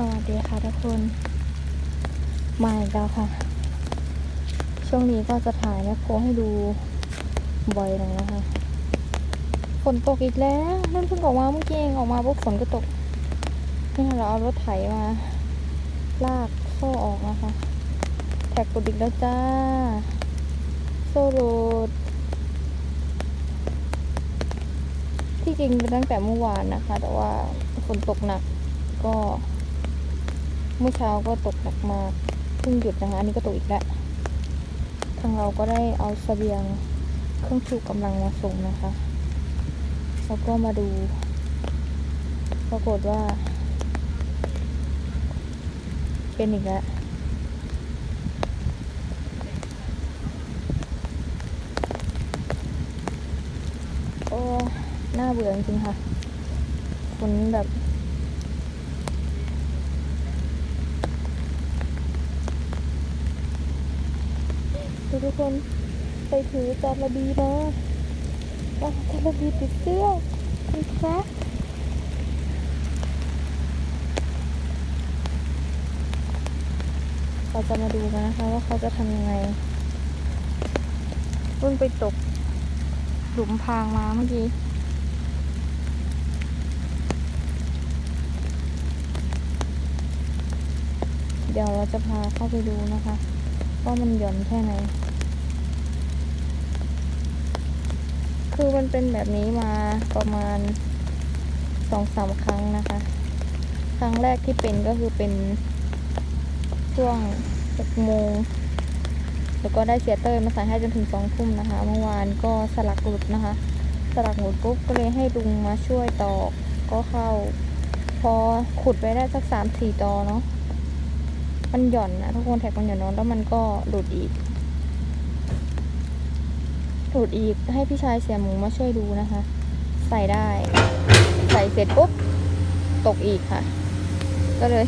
สวัสดีค่ะทุกคนมาอีกแล้วค่ะ ช่วงนี้ก็จะถ่ายแมคโครให้ดูบ่อยหน่อยนะคะฝนตกอีกแล้วนั่นเพิ่งออกมาเมื่อกี้เองออกมาปุ๊บฝนก็ตกนี่เราเอารถไถมา ลากโซ่ออกนะคะ แท็กกดอีกแล้วจ้า โซ่โรดที่จริงเป็นตั้งแต่เมื่อวานนะคะ แต่ว่าฝนตกหนักก็ เมื่อเช้าก็ตกหนักมากเพิ่งหยุดนะคะ อันนี้ก็ตกอีกแล้ว ทางเราก็ได้เอาเสบียงเครื่องชูกำลังมาส่งนะคะ แล้วก็มาดู ปรากฏว่า เป็นอีกแล้วโอ้ น่าเบื่อจริงค่ะฝนแบบ ทุกคนไปถือจาระบีมาจาระบีติดเสื้อคุณแครเราจะมาดูกันนะคะว่าเขาจะทำยังไงเพิ่งไปตกหลุมพรางมาเมื่อกี้เดี๋ยวเราจะพาเข้าไปดูนะคะ ว่ามันหย่อนแค่ไหน คือมันเป็นแบบนี้มาประมาณสองสามครั้งนะคะ ครั้งแรกที่เป็นก็คือเป็นช่วงหกโมงแล้วก็ได้เสียเตอร์มาใส่ให้จนถึงสองทุ่มนะคะ เมื่อวานก็สลักหลุดนะคะ สลักหลุดปุ๊บก็เลยให้ลุงมาช่วยตอกก็เข้า พอขุดไปได้สักสามสี่ตอเนาะ มันหย่อนนะทุกคนแท็กมันหย่อนเนองแล้วมันก็หลุดอีก หลุดอีกให้พี่ชายเสียหมูมาช่วยดูนะคะ ใส่ได้ ใส่เสร็จปุ๊บตกอีกค่ะ ก็เลย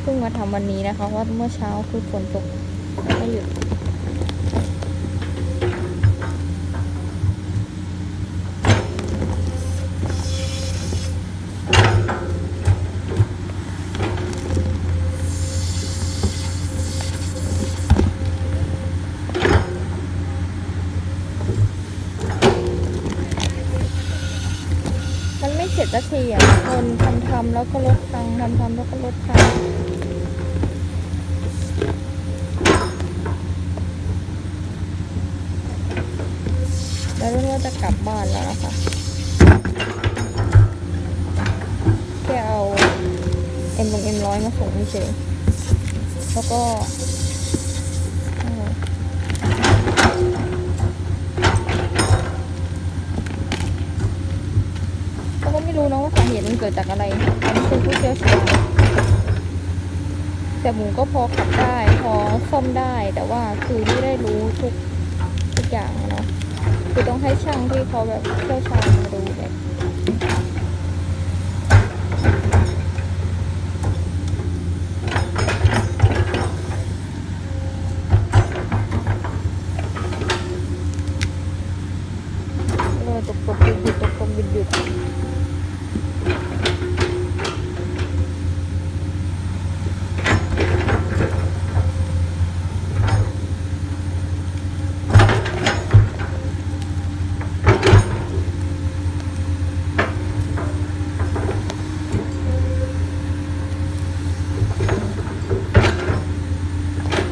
เพิ่งมาทำวันนี้นะคะเพราะเมื่อเช้าคือฝนตกไม่หยุด มันไม่เสร็จสักทีอะคน ทำแล้วก็ลดตังทำทำแล้วก็ลดตังแล้วรุ่นว่าจะกลับบ้านแล้วนะคะแค่เอาเอ็มลงเอ็มร้อยมาส่งเฉยแล้วก็เออ เราก็ไม่รู้นะว่าสา เกิดจากอะไรอันนี้คือผู้เชี่ยวชาญแต่หมูก็พอขับได้ พอซ่อมได้ แต่ว่าคือไม่ได้รู้ทุกทุกอย่างเนาะคือต้องให้ช่างที่เขาแบบเชี่ยวชาญมาดูแบบเลยตกตกหยุดหยุดตกตกหยุดหยุด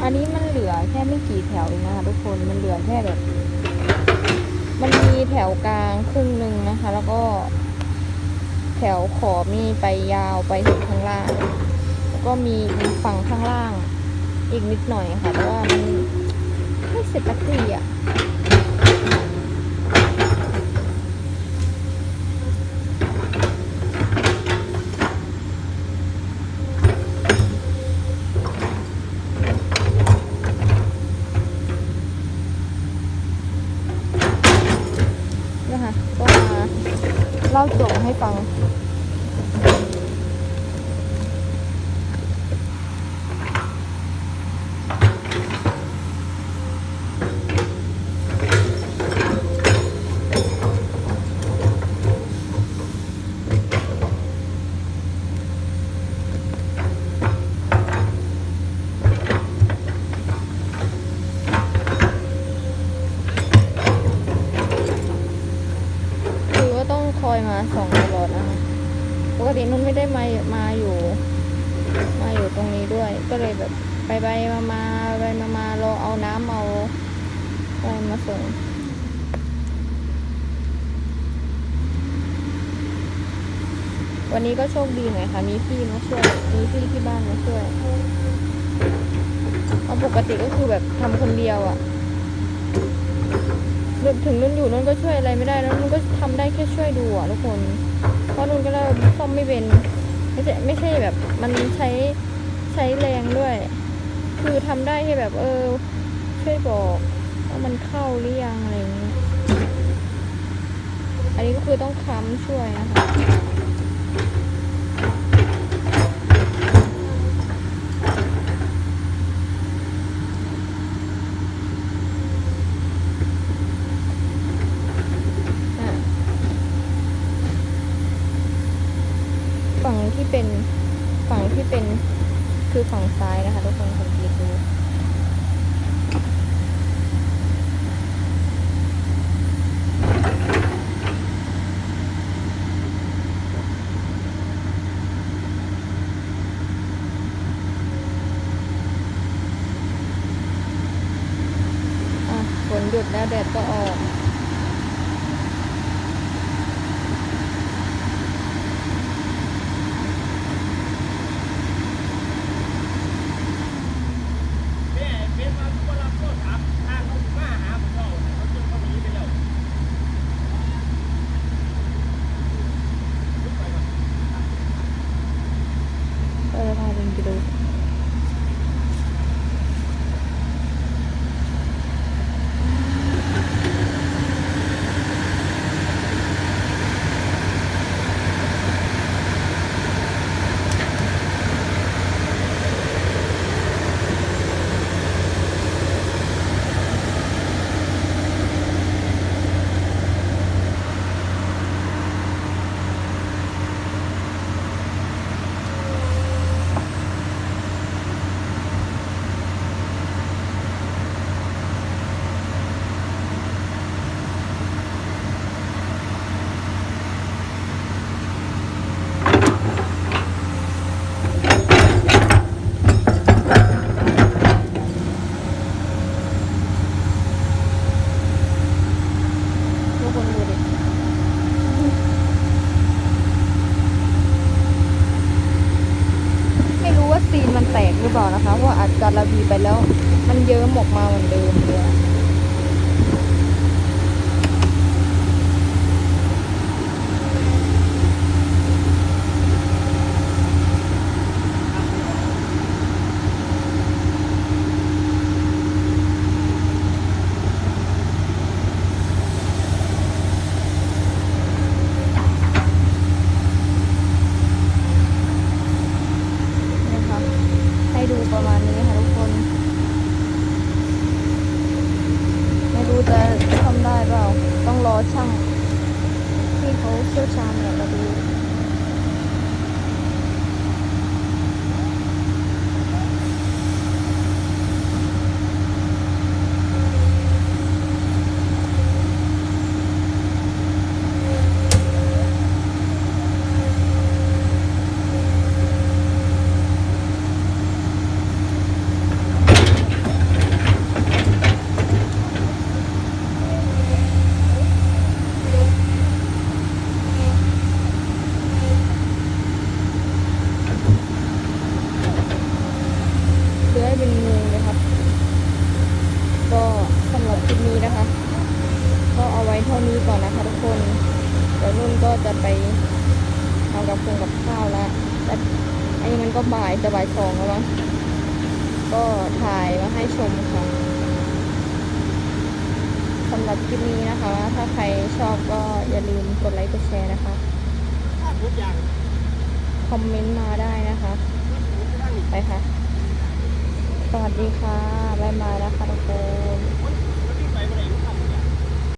อันนี้มันเหลือแค่ ไม่กี่แถวเองนะคะทุกคนมันเหลือแค่แบบ มันมีแถวกลางครึ่งหนึ่งนะคะ แล้วก็ แถวขอบมีไปยาวไปถึงข้างล่าง แล้วก็มีฝั่งข้างล่าง อีกนิดหน่อยค่ะแต่ว่ามันไม่เสร็จสักทีอะ คะก็มาเล่าจบให้ฟัง กตินุ่นไม่ได้มามาอยู่ มาอยู่ตรงนี้ด้วย ก็เลยแบบไปไปมามาไปมามารอเอาน้ำเอาอะไรมาส่งวันนี้ก็โชคดีหน่อยค่ะ มีพี่มาช่วย มีพี่ที่บ้านมาช่วยเพราปกติก็คือแบบทำคนเดียวอะ่ะรวมถึงนุ่นอยู่นุ่นก็ช่วยอะไรไม่ได้แล้วนุ่นก็ทำได้แค่ช่วยดูอะ่ะทุกคน เพราะนุ่นก็เริ่มซ่อมไม่เป็น ไม่ใช่ไม่ใช่แบบ มันใช้ ใช้แรงด้วย คือทำได้แค่แบบเออ ช่วยบอกว่ามันเข้าหรือยังอะไรอย่างนี้อันนี้ก็คือต้องค้ำช่วยนะคะอะฝั่งที่เป็นฝั่งที่เป็น คือฝั่งซ้ายนะคะทุกคนสังเกตดูอะฝนหยุดแล้วแดดก็ออก แม่เป็นมาทุกคนรับโทษถามทางเขาถึงมาหาผมเขาเขาจนเขาหนีไปแล้ว เออพาลิงไปดู ทุกคนดูดิ ไม่รู้ว่าซีนมันแตกหรือเปล่า นะคะเพราะอัดการะบีไปแล้ว มันเยิ้มออกมาเหมือนเดิมเลยอะนะคะ ให้ดูประมาณนี้ค่ะทุกคน ไม่รู้จะทำได้เปล่า ต้องรอช่าง ที่เขาเชี่ เนี่ยมาดูคือให้เป็นงูเลยครับ ก็สำหรับคลิปนี้นะคะ ก็เอาไว้เท่านี้ก่อนนะคะทุกคนเดี๋ยวนุ่นก็จะไปเอากับคงกับข้าวแล้วแต่อันนี้มันก็บ่ายจะบ่ายสองแล้วมั้งก็ถ่ายมาให้ชมค่ะสำหรับคลิปนี้นะคะ ถ้าใครชอบก็อย่าลืมกดไลค์กดแชร์นะคะทุกอย่างคอมเมนต์มาได้นะคะ ไปค่ะ สวัสดีค่ะ บ๊ายบายนะคะทุกคน